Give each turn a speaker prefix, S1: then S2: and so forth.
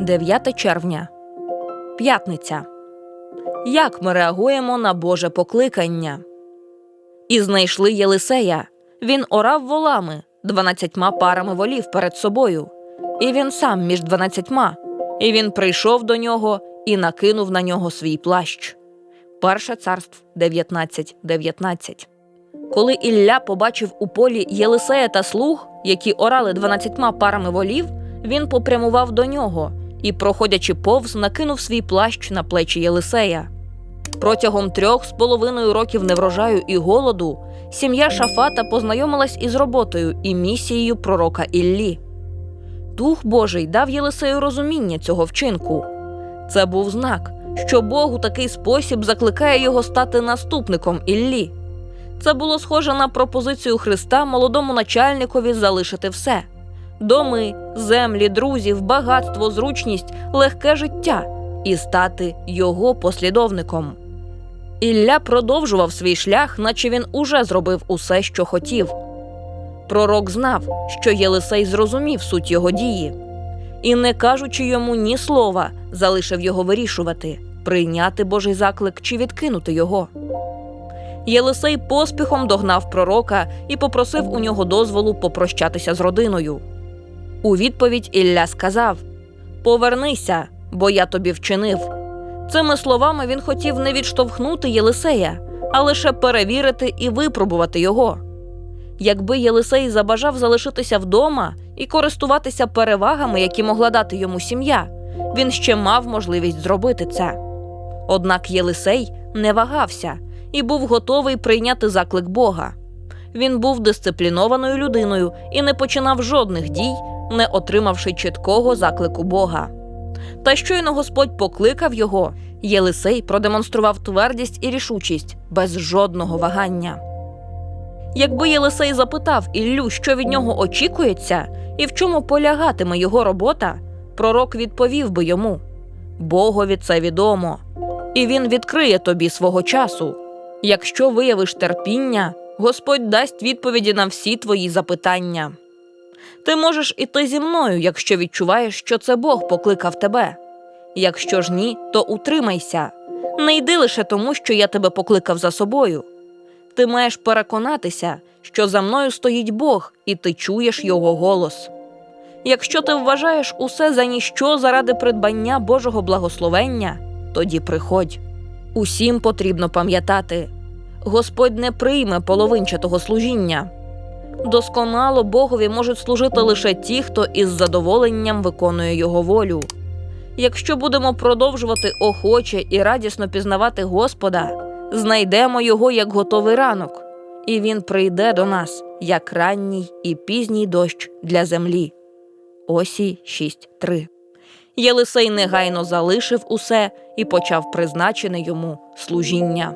S1: 9 червня. П'ятниця. Як ми реагуємо на Боже покликання? І знайшли Єлисея. Він орав волами, дванадцятьма парами волів перед собою. І він сам між дванадцятьма. І він прийшов до нього і накинув на нього свій плащ. Перше царств 19.19. 19. Коли Ілля побачив у полі Єлисея та слуг, які орали дванадцятьма парами волів, він попрямував до нього і, проходячи повз, накинув свій плащ на плечі Єлисея. Протягом трьох з половиною років неврожаю і голоду сім'я Шафата познайомилась із роботою і місією пророка Іллі. Дух Божий дав Єлисею розуміння цього вчинку. Це був знак, що Бог у такий спосіб закликає його стати наступником Іллі. Це було схоже на пропозицію Христа молодому начальникові залишити все: доми, землі, друзів, багатство, зручність, легке життя і стати його послідовником. Ілля продовжував свій шлях, наче він уже зробив усе, що хотів. Пророк знав, що Єлисей зрозумів суть його дії, і, не кажучи йому ні слова, залишив його вирішувати прийняти Божий заклик чи відкинути його. Єлисей поспіхом догнав пророка і попросив у нього дозволу попрощатися з родиною. У відповідь Ілля сказав: Повернися, бо я тобі вчинив. Цими словами він хотів не відштовхнути Єлисея, а лише перевірити і випробувати його. Якби Єлисей забажав залишитися вдома і користуватися перевагами, які могла дати йому сім'я, він ще мав можливість зробити це. Однак Єлисей не вагався і був готовий прийняти заклик Бога. Він був дисциплінованою людиною і не починав жодних дій, не отримавши чіткого заклику Бога. Та щойно Господь покликав його, Єлисей продемонстрував твердість і рішучість без жодного вагання. Якби Єлисей запитав Іллю, що від нього очікується, і в чому полягатиме його робота, пророк відповів би йому: Богові це відомо, і він відкриє тобі свого часу. Якщо виявиш терпіння, Господь дасть відповіді на всі твої запитання. Ти можеш іти зі мною, якщо відчуваєш, що це Бог покликав тебе. Якщо ж ні, то утримайся. Не йди лише тому, що я тебе покликав за собою. Ти маєш переконатися, що за мною стоїть Бог, і ти чуєш його голос. Якщо ти вважаєш усе за ніщо заради придбання Божого благословення, тоді приходь. Усім потрібно пам'ятати Господь не прийме половинчатого служіння. Досконало Богові можуть служити лише ті, хто із задоволенням виконує його волю. Якщо будемо продовжувати охоче і радісно пізнавати Господа, знайдемо його як готовий ранок, і він прийде до нас як ранній і пізній дощ для землі. Осі 6.3 Єлисей негайно залишив усе і почав призначене йому служіння.